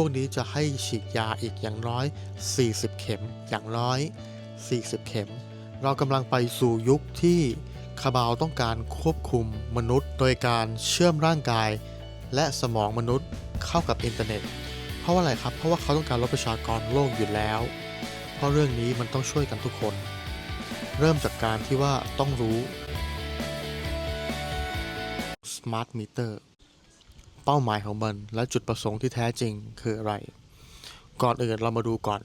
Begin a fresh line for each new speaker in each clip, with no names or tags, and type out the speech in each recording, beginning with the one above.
วกนี้จะให้ฉีดยาอีกอย่างน้อย 40 เข็มอย่างน้อย 40 เข็ม เรากำลังไปสู่ยุคที่คาบาวต้องการควบคุมมนุษย์ โดยการเชื่อมร่างกาย และสมองมนุษย์เข้ากับอินเทอร์เน็ต เพราะว่าอะไรครับ เพราะว่าเขาต้องการลดประชากรโลกอยู่แล้ว เพราะเรื่องนี้มันต้องช่วยกันทุกคน เริ่มจากการที่ว่าต้องรู้ Smart Meter เป้าหมายของมัน และจุดประสงค์ที่แท้จริงคืออะไร ก่อนอื่นเรามาดูก่อน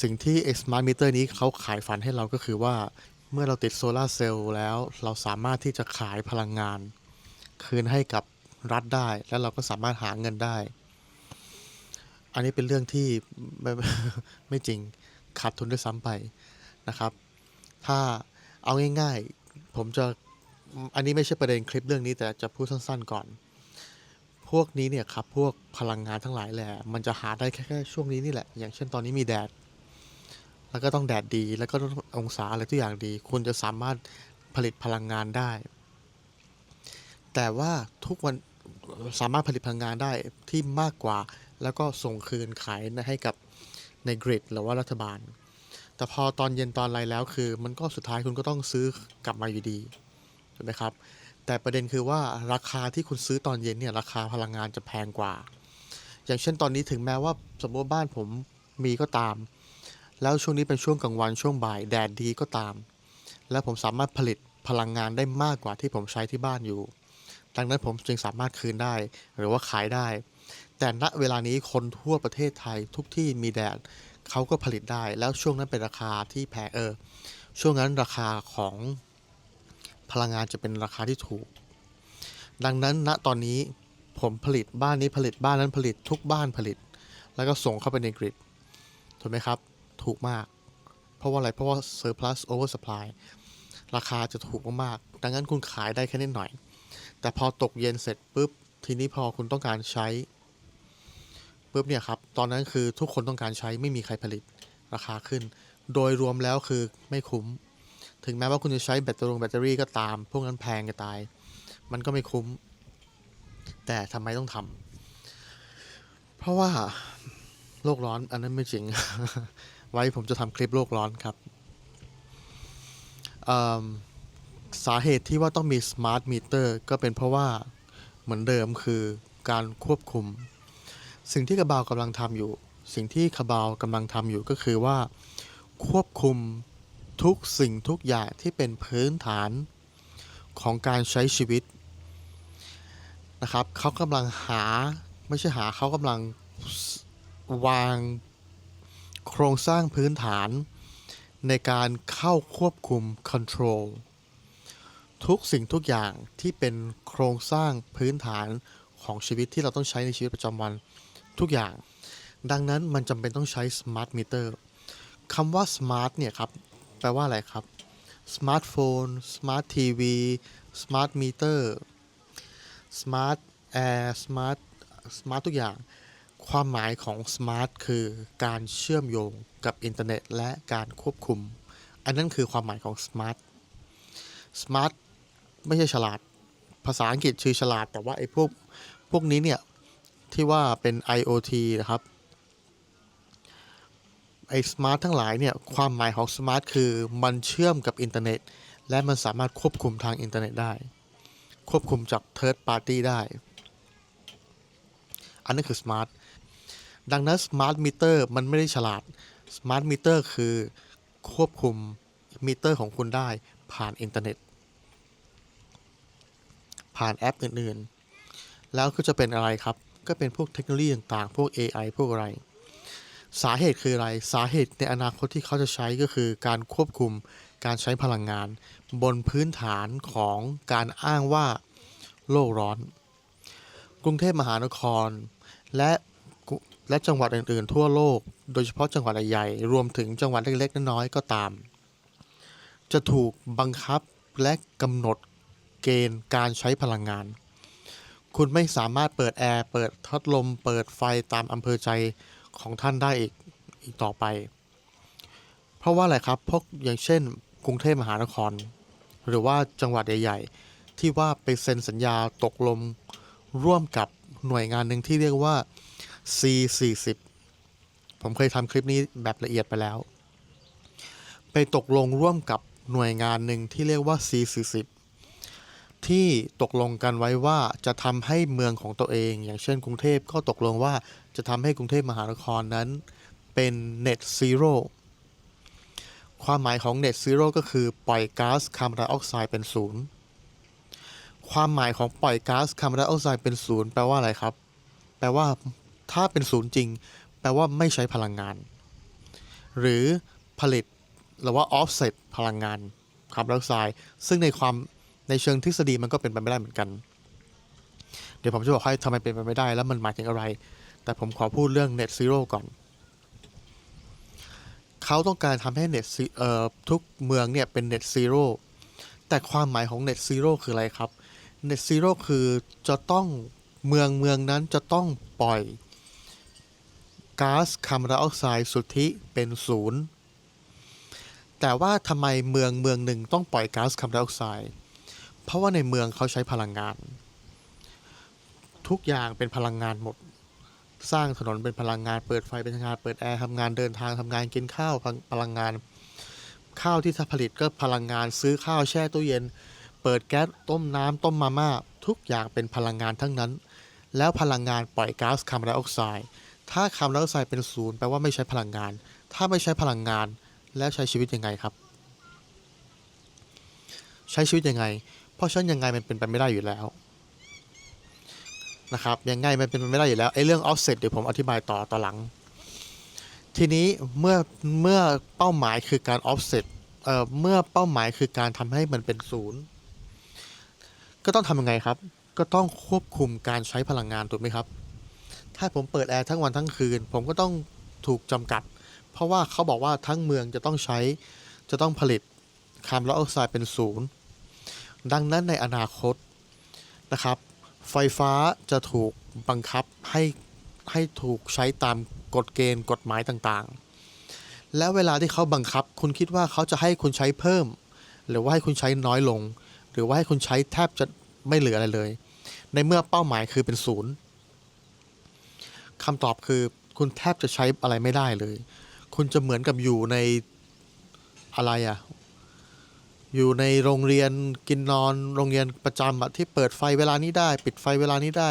สิ่งที่ Smart Meter นี้เขาขายฝันให้เราก็คือว่า เมื่อเราติดโซลาร์เซลล์แล้ว เราสามารถที่จะขายพลังงาน คืนให้กับรัฐได้ และเราก็สามารถหาเงินได้ อันนี้เป็นเรื่องที่ไม่ไม่จริงขาดทุนด้วยซ้ำไปนะครับ ถ้าเอาง่ายๆ ผมจะอันนี้ไม่ใช่ประเด็นคลิปเรื่องนี้แต่จะพูดสั้นๆก่อน วกนี้เนี่ยครับพวกพลังงานทั้งหลายแหละมันจะหาได้แค่ช่วงนี้นี่แหละ อย่างเช่นตอนนี้มีแดด แล้วก็ต้องแดดดีแล้วก็ต้ององศาอะไรทุกอย่างดี คุณจะสามารถผลิตพลังงานได้ แต่ว่าทุกวันสามารถผลิตพลังงานได้ที่มากกว่า แล้วก็ส่งคืนขายให้กับในกริดหรือว่ารัฐบาล แต่พอตอนเย็นตอนไรแล้วคือ มันก็สุดท้ายคุณก็ต้องซื้อกลับมาอยู่ดีถูกไหมครับ แต่ประเด็นคือว่าราคาที่คุณซื้อตอนเย็นเนี่ยราคาพลังงานจะแพงกว่า อย่างเช่นตอนนี้ถึงแม้ว่าสมมติบ้านผมมีก็ตาม แล้วช่วงนี้เป็นช่วงกลางวันช่วงบ่ายแดดดีก็ตาม แล้วผมสามารถผลิตพลังงานได้มากกว่าที่ผมใช้ที่บ้านอยู่ ดังนั้นผมจึงสามารถคืนได้หรือว่าขายได้ แต่ณเวลานี้คนทั่วประเทศไทยทุกที่มีแดดเขาก็ผลิตได้ แล้วช่วงนั้นเป็นราคาที่แพงเออช่วงนั้นราคาของ พลังงานจะเป็นราคาที่ถูก ดังนั้นณตอนนี้ผมผลิตบ้านนี้ผลิตบ้านนั้นผลิตทุกบ้านผลิต แล้วก็ส่งเข้าไปในกริดถูกไหมครับ ถูกมาก เพราะว่าอะไรเพราะว่า surplus over supply ราคาจะถูกมากๆดังนั้นคุณขายได้แค่นิดหน่อย แต่พอตกเย็นเสร็จปุ๊บทีนี้พอคุณต้องการใช้ปุ๊บเนี่ยครับตอนนั้นคือทุกคนต้องการใช้ไม่มีใครผลิตราคาขึ้น โดยรวมแล้วคือไม่คุ้ม ถึงแม้ว่าคุณจะใช้แบตเตอรี่แบตเตอรี่ก็ตาม พวกนั้นแพงจะตาย มันก็ไม่คุ้ม แต่ทำไมต้องทำ เพราะว่าโลกร้อนอันนั้นไม่จริง ไว้ผมจะทำคลิปโลกร้อนครับสาเหตุที่ว่าต้องมี smart meter ก็เป็นเพราะว่าเหมือนเดิมคือการควบคุม สิ่งที่คาบาวกำลังทำอยู่ สิ่งที่คาบาวกำลังทำอยู่ก็คือว่า ควบคุม ทุกสิ่งทุกอย่างที่เป็นพื้นฐานของการใช้ชีวิตนะครับเขากำลังหาไม่ใช่หาเขากำลังวางโครงสร้างพื้นฐาน ในการเข้าควบคุม control ทุกสิ่งทุกอย่างที่เป็นโครงสร้างพื้นฐานของชีวิตที่เราต้องใช้ในชีวิตประจำวันทุกอย่าง ดังนั้นมันจำเป็นต้องใช้ smart meter คำว่า smart เนี่ยครับ ปลว่าอะไรครับ smartphone smart TV smart meter smart air smart smart ทุกอย่าง ความหมายของ smart คือการเชื่อมโยงกับอินเทอร์เน็ตและการควบคุม อันนั้นคือความหมายของ smart smart ไม่ใช่ฉลาด ภาษาอังกฤษชื่อฉลาด แต่ว่าไอ้พวก พวกนี้เนี่ย ที่ว่าเป็น IoT นะครับ ไอ้ smart ทั้งหลายเนี่ยความหมายของ smart คือมันเชื่อมกับอินเทอร์เน็ต และมันสามารถควบคุมทางอินเทอร์เน็ตได้ ควบคุมจาก third party ได้ อันนั้นคือ smart ดังนั้น smart meter มันไม่ได้ฉลาด smart meter คือควบคุมมิเตอร์ของคุณได้ผ่านอินเทอร์เน็ต ผ่านแอปอื่นๆ แล้วก็จะเป็นอะไรครับ ก็เป็นพวกเทคโนโลยีต่างๆ พวก AI พวกอะไร สาเหตุคืออะไร สาเหตุในอนาคตที่เขาจะใช้ก็คือการควบคุมการใช้พลังงาน บนพื้นฐานของการอ้างว่าโลกร้อน กรุงเทพมหานคร และและจังหวัดอื่น ๆ ทั่วโลก โดยเฉพาะจังหวัดใหญ่รวมถึงจังหวัดเล็ก ๆ น้อยๆก็ตาม จะถูกบังคับและกำหนดเกณฑ์การใช้พลังงาน คุณไม่สามารถเปิดแอร์ เปิดพัดลม เปิดไฟตามอำเภอใจ ของท่านได้อีกอีกต่อไป เพราะว่าอะไรครับเพราะอย่างเช่น กรุงเทพมหานคร หรือว่าจังหวัดใหญ่ๆที่ว่าไปเซ็นสัญญาตกลงร่วมกับหน่วยงานหนึ่งที่เรียกว่า C40 ผมเคยทำคลิปนี้แบบละเอียดไปแล้ว ไปตกลงร่วมกับหน่วยงานหนึ่งที่เรียกว่า C40 ที่ตกลงกันไว้ว่าจะทำให้เมืองของตัวเอง อย่างเช่นกรุงเทพก็ตกลงว่าจะทำให้กรุงเทพมหานครนั้นเป็น Net Zero ความหมายของ Net Zero ก็คือปล่อยก๊าซคาร์บอนไดออกไซด์เป็นศูนย์ความหมายของปล่อยก๊าซคาร์บอนไดออกไซด์เป็นศูนย์แปลว่าอะไรครับ แปลว่าถ้าเป็นศูนย์จริง แปลว่าไม่ใช้พลังงาน หรือผลิตหรือว่า offset พลังงานคาร์บอนไดออกไซด์ซึ่งในความ ในเชิงทฤษฎีมันก็เป็นไปไม่ได้เหมือนกัน เดี๋ยวผมจะบอกให้ทำไมเป็นไปไม่ได้แล้วมันหมายถึงอะไร แต่ผมขอพูดเรื่อง net zero ก่อน เขาต้องการทำให้ net เอ่อทุกเมืองเนี่ยเป็น net zero แต่ความหมายของ net zero คืออะไรครับ net zero คือจะต้องเมืองเมืองนั้นจะต้องปล่อยก๊าซคาร์บอนไดออกไซด์สุทธิเป็นศูนย์แต่ว่าทำไมเมืองเมืองหนึ่งต้องปล่อยก๊าซคาร์บอนไดออกไซด์ เพราะว่าในเมืองเขาใช้พลังงาน ทุกอย่างเป็นพลังงานหมด สร้างถนนเป็นพลังงานเปิดไฟเป็นพลังงานเปิดแอร์ทำงานเดินทางทำงานกินข้าวพลังงาน ข้าวที่ถ้าผลิตก็พลังงานซื้อข้าวแช่ตู้เย็น เปิดแก๊สต้มน้ำต้มมาม่าทุกอย่างเป็นพลังงานทั้งนั้น แล้วพลังงานปล่อยก๊าซคาร์บอนไดออกไซด์ถ้าคาร์บอนไดออกไซด์เป็นศูนย์แปลว่าไม่ใช้พลังงาน ถ้าไม่ใช้พลังงานแล้วใช้ชีวิตยังไงครับ ใช้ชีวิตยังไง ราะฉะนั้นยังไงมันเป็นไปไม่ได้อยู่แล้วนะครับยังไงมันเป็นไปไม่ได้อยู่แล้วไอ้เรื่อง offset เดี๋ยวผมอธิบายต่อต่อหลัง ทีนี้เมื่อเมื่อเป้าหมายคือการ offset เอ่อเมื่อเป้าหมายคือการทำให้มันเป็นศูนย์ก็ต้องทำยังไงครับ ก็ต้องควบคุมการใช้พลังงานถูกไหมครับ ถ้าผมเปิดแอร์ทั้งวันทั้งคืน ผมก็ต้องถูกจำกัด เพราะว่าเขาบอกว่าทั้งเมืองจะต้องใช้จะต้องผลิตคาร์บอนไดออกไซด์เป็นศูนย์ ดังนั้นในอนาคตนะครับ ไฟฟ้าจะถูกบังคับให้ให้ถูกใช้ตามกฎเกณฑ์กฎหมายต่างๆ แล้วเวลาที่เขาบังคับ คุณคิดว่าเขาจะให้คุณใช้เพิ่ม หรือว่าให้คุณใช้น้อยลง หรือว่าให้คุณใช้แทบจะไม่เหลืออะไรเลย ในเมื่อเป้าหมายคือเป็นศูนย์คำตอบคือคุณแทบจะใช้อะไรไม่ได้เลย คุณจะเหมือนกับอยู่ในอะไรอะ อยู่ในโรงเรียนกินนอนโรงเรียนประจำอะที่เปิดไฟเวลานี้ได้ ปิดไฟเวลานี้ได้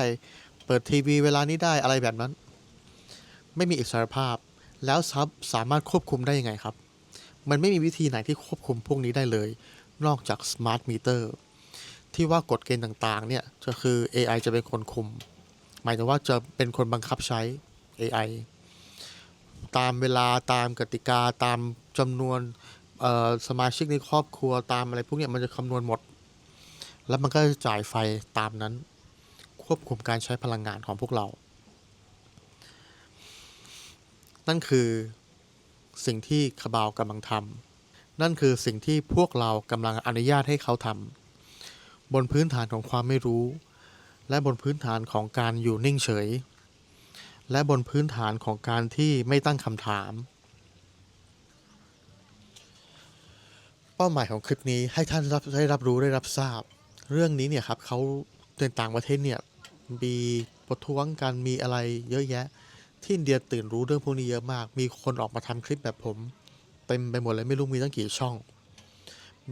เปิดทีวีเวลานี้ได้อะไรแบบนั้น ไม่มีอิสรภาพ แล้วซับสามารถควบคุมได้ยังไงครับ มันไม่มีวิธีไหนที่ควบคุมพวกนี้ได้เลย นอกจาก smart meter ที่ว่ากฎเกณฑ์ต่างๆ เนี่ยจะคือ AI จะเป็นคนคุม หมายถึงว่าจะเป็นคนบังคับใช้ AI ตามเวลาตามกติกาตามจำนวน สมาชิกในครอบครัวตามอะไรพวกเนี้ยมันจะคำนวณหมด แล้วมันก็จะจ่ายไฟตามนั้น ควบคุมการใช้พลังงานของพวกเรา นั่นคือสิ่งที่คาบาวกำลังทำนั่นคือสิ่งที่พวกเรากำลังอนุญาตให้เขาทำบนพื้นฐานของความไม่รู้ และบนพื้นฐานของการอยู่นิ่งเฉย และบนพื้นฐานของการที่ไม่ตั้งคำถาม เป้าหมายของคลิปนี้ให้ท่านรับได้รับรู้ได้รับทราบ เรื่องนี้เนี่ยครับเขาในต่างประเทศเนี่ยมีประท้วงกันมีอะไรเยอะแยะ ที่อินเดียตื่นรู้เรื่องพวกนี้เยอะมาก มีคนออกมาทำคลิปแบบผม เต็มไปหมดเลยไม่รู้มีตั้งกี่ช่อง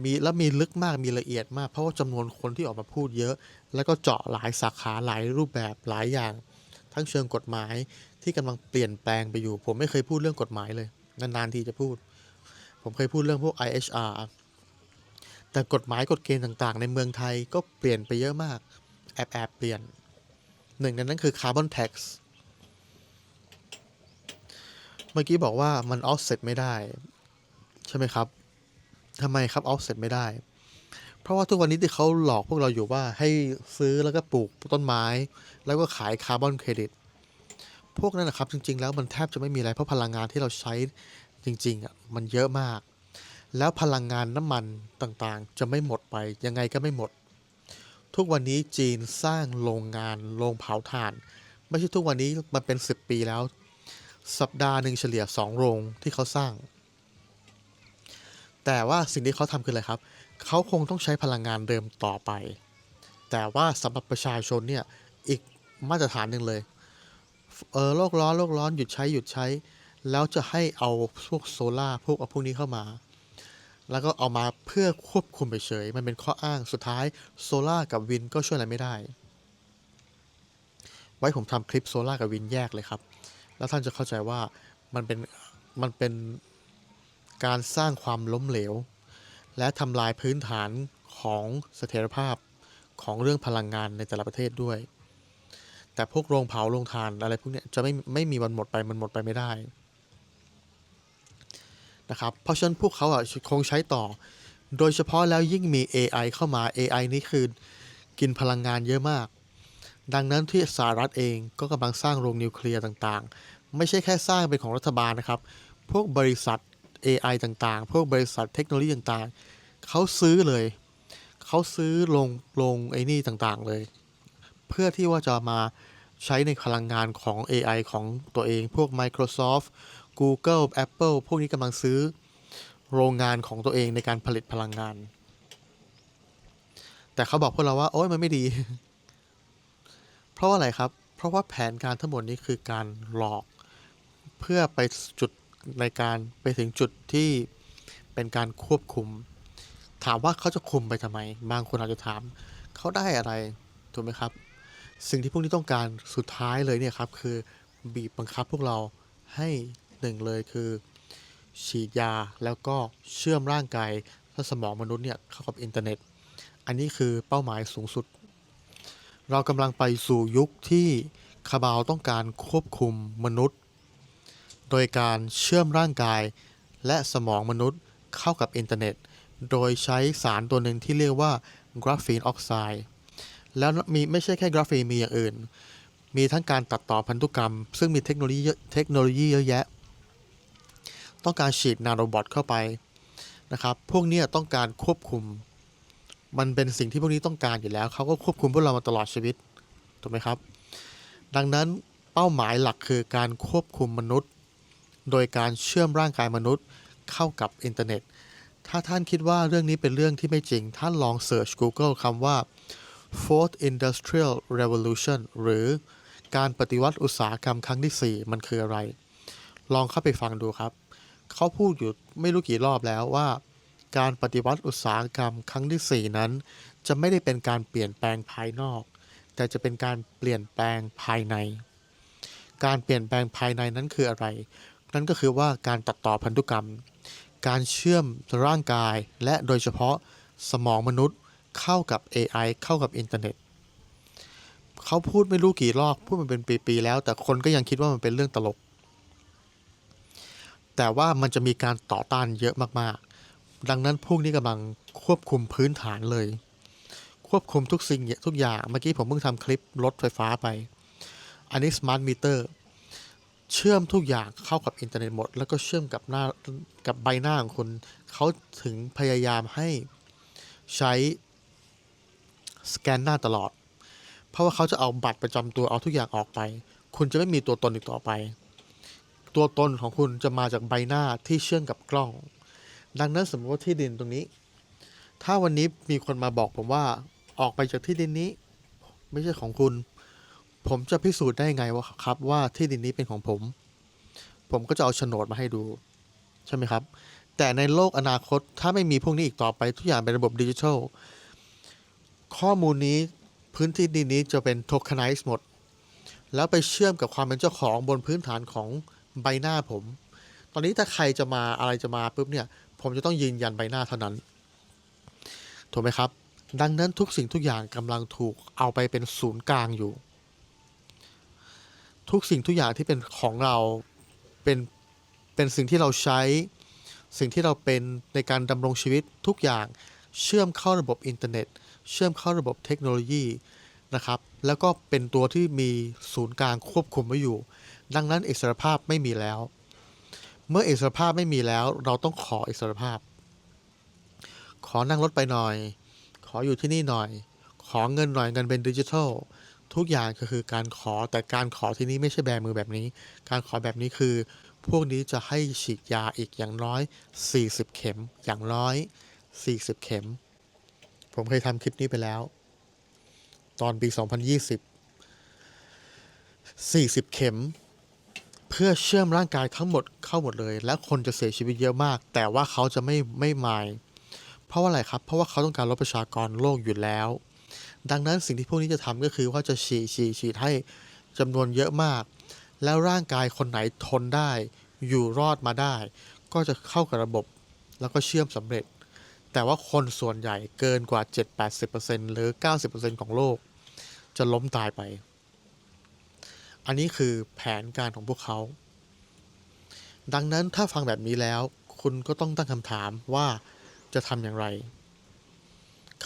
มีแล้วมีลึกมากมีละเอียดมาก เพราะว่าจำนวนคนที่ออกมาพูดเยอะ แล้วก็เจาะหลายสาขาหลายรูปแบบหลายอย่าง ทั้งเชิงกฎหมายที่กำลังเปลี่ยนแปลงไปอยู่ ผมไม่เคยพูดเรื่องกฎหมายเลย นานๆทีจะพูด ผมเคยพูดเรื่องพวก IHR แต่กฎหมายกฎเกณฑ์ต่างๆ ในเมืองไทยก็เปลี่ยนไปเยอะมาก แอบแอบเปลี่ยน หนึ่งในนั้นคือ carbon tax เมื่อกี้บอกว่ามัน offset ไม่ได้ ใช่ไหมครับทำไมครับ offset ไม่ได้ เพราะว่าทุกวันนี้ที่เขาหลอกพวกเราอยู่ว่าให้ซื้อแล้วก็ปลูกต้นไม้ แล้วก็ขายคาร์บอนเครดิต พวกนั้นนะครับจริง ๆ แล้วมันแทบจะไม่มีอะไรเพราะพลังงานที่เราใช้ จริงๆอะมันเยอะมาก แล้วพลังงานน้ำมันต่างๆ จะไม่หมดไปยังไงก็ไม่หมด ทุกวันนี้จีนสร้างโรงงานโรงเผาถ่าน ไม่ใช่ทุกวันนี้มันเป็น 10 ปีแล้ว สัปดาห์หนึ่งเฉลี่ย 2 โรงที่เขาสร้าง แต่ว่าสิ่งที่เขาทำคืออะไรครับ เขาคงต้องใช้พลังงานเดิมต่อไป แต่ว่าสำหรับประชาชนเนี่ยอีกมาตรฐานหนึ่งเลยเออโลกร้อนโลกร้อนหยุดใช้หยุดใช้ แล้วจะให้เอาพวกโซล่าพวกเอาพวกนี้เข้ามา แล้วก็เอามาเพื่อควบคุมไปเฉย มันเป็นข้ออ้างสุดท้ายโซล่ากับวินก็ช่วยอะไรไม่ได้ ไว้ผมทำคลิปโซล่ากับวินแยกเลยครับ แล้วท่านจะเข้าใจว่ามันเป็นมันเป็นการสร้างความล้มเหลว และทำลายพื้นฐานของเสถียรภาพของเรื่องพลังงานในแต่ละประเทศด้วย แต่พวกโรงเผาโรงทานอะไรพวกนี้จะไม่ไม่มีวันหมดไปมันหมดไปไม่ได้ นะครับเพราะฉะนั้นพวกเขาอะคงใช้ต่อ โดยเฉพาะแล้วยิ่งมี AI เข้ามา AI นี้คือกินพลังงานเยอะมาก ดังนั้นที่สหรัฐเองก็กำลังสร้างโรงนิวเคลียร์ต่างๆ ไม่ใช่แค่สร้างเป็นของรัฐบาลนะครับ พวกบริษัท AI ต่างๆ พวกบริษัทเทคโนโลยีต่างๆ เขาซื้อเลย เขาซื้อลงลงไอ้นี่ต่างๆเลย เพื่อที่ว่าจะมาใช้ในพลังงานของ AI ของตัวเอง พวก Microsoft Google Apple พวกนี้กำลังซื้อโรงงานของตัวเองในการผลิตพลังงาน แต่เขาบอกพวกเราว่า โอ้ยมันไม่ดี เพราะว่าอะไรครับ เพราะว่าแผนการทั้งหมดนี้คือการหลอกเพื่อไปจุดในการไปถึงจุดที่เป็นการควบคุม ถามว่าเขาจะคุมไปทำไม บางคนอาจจะถาม เขาได้อะไรถูกไหมครับ สิ่งที่พวกนี้ต้องการสุดท้ายเลยเนี่ยครับ คือบีบบังคับพวกเราให้ หนึ่งเลยคือ ฉีดยาแล้วก็เชื่อมร่างกายและสมองมนุษย์เนี่ยเข้ากับอินเทอร์เน็ต อันนี้คือเป้าหมายสูงสุด เรากำลังไปสู่ยุคที่คาบาวต้องการควบคุมมนุษย์ โดยการเชื่อมร่างกาย และสมองมนุษย์เข้ากับอินเทอร์เน็ต โดยใช้สารตัวหนึ่งที่เรียกว่ากราฟีนออกไซด์แล้วมีไม่ใช่แค่กราฟีนมีอย่างอื่น มีทั้งการตัดต่อพันธุกรรม ซึ่งมีเทคโนโลยีเยอะเทคโนโลยีเยอะแยะ ต้องการฉีดนาโนบอทเข้าไปนะครับ พวกนี้ต้องการควบคุม มันเป็นสิ่งที่พวกนี้ต้องการอยู่แล้ว เขาก็ควบคุมพวกเรามาตลอดชีวิต ถูกไหมครับ ดังนั้นเป้าหมายหลักคือการควบคุมมนุษย์ โดยการเชื่อมร่างกายมนุษย์เข้ากับอินเทอร์เน็ต ถ้าท่านคิดว่าเรื่องนี้เป็นเรื่องที่ไม่จริง ท่านลองเสิร์ช Google คำว่า Fourth Industrial Revolution หรือการปฏิวัติอุตสาหกรรมครั้งที่ 4 มันคืออะไร ลองเข้าไปฟังดูครับ เขาพูดอยู่ไม่รู้กี่รอบแล้วว่า การปฏิวัติอุตสาหกรรมครั้งที่ 4 นั้น จะไม่ได้เป็นการเปลี่ยนแปลงภายนอก แต่จะเป็นการเปลี่ยนแปลงภายใน การเปลี่ยนแปลงภายในนั้นคืออะไร นั่นก็คือว่าการตัดต่อพันธุกรรม การเชื่อมร่างกาย และโดยเฉพาะสมองมนุษย์เข้ากับ AI เข้ากับอินเทอร์เน็ตเขาพูดไม่รู้กี่รอบพูดมาเป็นปีๆแล้ว แต่คนก็ยังคิดว่ามันเป็นเรื่องตลก แต่ว่ามันจะมีการต่อต้านเยอะมากๆ ดังนั้นพวกนี้กำลังควบคุมพื้นฐานเลย ควบคุมทุกสิ่งทุกอย่าง เมื่อกี้ผมเพิ่งทำคลิปรถไฟฟ้าไป อันนี้ smart meter เชื่อมทุกอย่างเข้ากับอินเทอร์เน็ตหมด แล้วก็เชื่อมกับหน้ากับใบหน้าของคุณเขาถึงพยายามให้ใช้สแกนหน้าตลอด เพราะว่าเขาจะเอาบัตรประจำตัวเอาทุกอย่างออกไป คุณจะไม่มีตัวตนอีกต่อไป ตัวตนของคุณจะมาจากใบหน้าที่เชื่อมกับกล้อง ดังนั้นสมมติว่าที่ดินตรงนี้ ถ้าวันนี้มีคนมาบอกผมว่าออกไปจากที่ดินนี้ ไม่ใช่ของคุณ ผมจะพิสูจน์ได้ไงว่าครับว่าที่ดินนี้เป็นของผม ผมก็จะเอาโฉนดมาให้ดูใช่ไหมครับ แต่ในโลกอนาคตถ้าไม่มีพวกนี้อีกต่อไปทุกอย่างเป็นระบบดิจิทัลข้อมูลนี้พื้นที่ดินนี้จะเป็นโท k น n i z e หมด แล้วไปเชื่อมกับความเป็นเจ้าของบนพื้นฐานของ ใบหน้าผม ตอนนี้ถ้าใครจะมาอะไรจะมาปุ๊บเนี่ย ผมจะต้องยืนยันใบหน้าเท่านั้น ถูกไหมครับ ดังนั้นทุกสิ่งทุกอย่างกำลังถูกเอาไปเป็นศูนย์กลางอยู่ ทุกสิ่งทุกอย่างที่เป็นของเราเป็นเป็นสิ่งที่เราใช้ สิ่งที่เราเป็นในการดำรงชีวิตทุกอย่างเชื่อมเข้าระบบอินเทอร์เน็ต เชื่อมเข้าระบบเทคโนโลยีนะครับ แล้วก็เป็นตัวที่มีศูนย์กลางควบคุมไว้อยู่ ดังนั้นอิสรภาพไม่มีแล้ว เมื่ออิสรภาพไม่มีแล้ว เราต้องขออิสรภาพ ขอนั่งรถไปหน่อย ขออยู่ที่นี่หน่อย ขอเงินหน่อยเงินเป็นดิจิทัลทุกอย่างก็คือการขอแต่การขอที่นี้ไม่ใช่แบมือแบบนี้ การขอแบบนี้คือ พวกนี้จะให้ฉีดยาอีกอย่างน้อย 40 เข็มอย่างน้อย 40 เข็ม ผมเคยทำคลิปนี้ไปแล้ว ตอนปี 2020 40 เข็ม เพื่อเชื่อมร่างกายทั้งหมดเข้าหมดเลย และคนจะเสียชีวิตเยอะมาก แต่ว่าเขาจะไม่ไม่มาย เพราะว่าอะไรครับ เพราะว่าเขาต้องการลดประชากรโลกอยู่แล้ว ดังนั้นสิ่งที่พวกนี้จะทำก็คือว่าจะฉีดฉีดฉีดให้จำนวนเยอะมาก แล้วร่างกายคนไหนทนได้ อยู่รอดมาได้ ก็จะเข้ากับระบบ แล้วก็เชื่อมสำเร็จ แต่ว่าคนส่วนใหญ่เกินกว่า 7-80%หรือ 90%ของโลก จะล้มตายไป อันนี้คือแผนการของพวกเขา ดังนั้นถ้าฟังแบบนี้แล้ว คุณก็ต้องตั้งคำถามว่าจะทำอย่างไร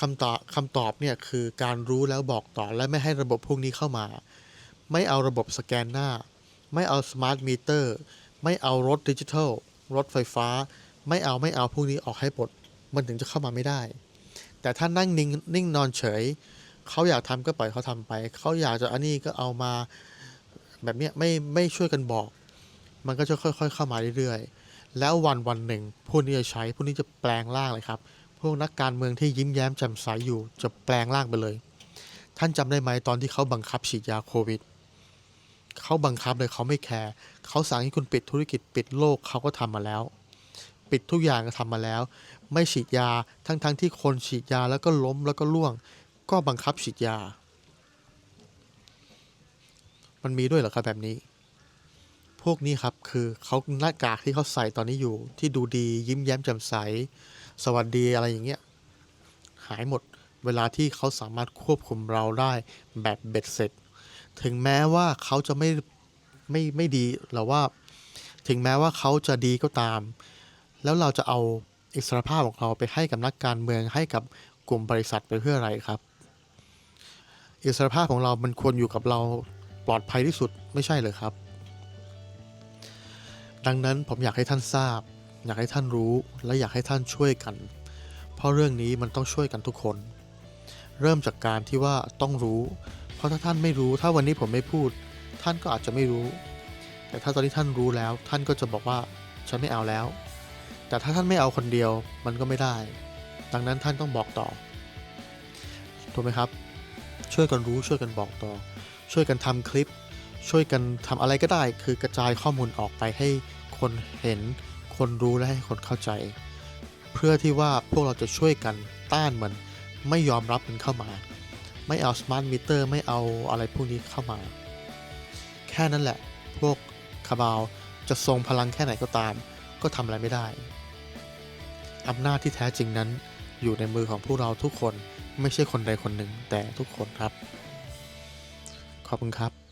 คำตอบคำตอบเนี่ยคือการรู้แล้วบอกต่อและไม่ให้ระบบพวกนี้เข้ามา ไม่เอาระบบสแกนหน้า ไม่เอาสมาร์ทมิเตอร์ ไม่เอารถดิจิทัล รถไฟฟ้า ไม่เอาไม่เอาพวกนี้ออกให้หมดมันถึงจะเข้ามาไม่ได้ แต่ถ้านั่งนิ่งนิ่งนอนเฉย เขาอยากทำก็ปล่อยเขาทำไป เขาอยากจะอันนี้ก็เอามา แบบเนี้ยไม่ไม่ช่วยกันบอก มันก็จะค่อย ๆ เข้ามาเรื่อยๆ แล้ววันวันหนึ่งพวกนี้จะใช้พวกนี้จะแปลงร่างเลยครับ พวกนักการเมืองที่ยิ้มแย้มแจ่มใสอยู่จะแปลงร่างไปเลย ท่านจำได้ไหมตอนที่เขาบังคับฉีดยาโควิดเขาบังคับเลยเขาไม่แคร์เขาสั่งให้คุณปิดธุรกิจปิดโลกเขาก็ทำมาแล้ว ปิดทุกอย่างก็ทำมาแล้ว ไม่ฉีดยาทั้งๆทที่คนฉีดยาแล้วก็ล้มแล้วก็ล่วง ก็บังคับฉีดยา มันมีด้วยเหรอครับแบบนี้ พวกนี้ครับคือเขาหน้ากากที่เขาใส่ตอนนี้อยู่ ที่ดูดียิ้มแย้มแจ่มใส สวัสดีอะไรอย่างเงี้ยหายหมดเวลาที่เขาสามารถควบคุมเราได้แบบเบ็ดเสร็จ ถึงแม้ว่าเขาจะไม่ไม่ไม่ดีหรือว่า ถึงแม้ว่าเขาจะดีก็ตาม แล้วเราจะเอาอิสรภาพของเราไปให้กับนักการเมืองให้กับกลุ่มบริษัทไปเพื่ออะไรครับ อิสรภาพของเรามันควรอยู่กับเรา ปลอดภัยที่สุดไม่ใช่เลยครับ ดังนั้นผมอยากให้ท่านทราบ อยากให้ท่านรู้และอยากให้ท่านช่วยกัน เพราะเรื่องนี้มันต้องช่วยกันทุกคน เริ่มจากการที่ว่าต้องรู้ เพราะถ้าท่านไม่รู้ถ้าวันนี้ผมไม่พูด ท่านก็อาจจะไม่รู้ แต่ถ้าตอนนี้ท่านรู้แล้ว ท่านก็จะบอกว่าฉันไม่เอาแล้ว แต่ถ้าท่านไม่เอาคนเดียวมันก็ไม่ได้ ดังนั้นท่านต้องบอกต่อถูกไหมครับ ช่วยกันรู้ช่วยกันบอกต่อ ช่วยกันทำคลิป ช่วยกันทำอะไรก็ได้ คือกระจายข้อมูลออกไปให้คนเห็น คนรู้และให้คนเข้าใจ เพื่อที่ว่าพวกเราจะช่วยกันต้านมัน ไม่ยอมรับมันเข้ามา ไม่เอาสมาร์ทมิเตอร์ไม่เอาอะไรพวกนี้เข้ามา แค่นั้นแหละ พวกคาบาวจะทรงพลังแค่ไหนก็ตาม ก็ทำอะไรไม่ได้อำนาจที่แท้จริงนั้น อยู่ในมือของพวกเราทุกคนไม่ใช่คนใดคนหนึ่งแต่ทุกคนครับ ขอบคุณครับ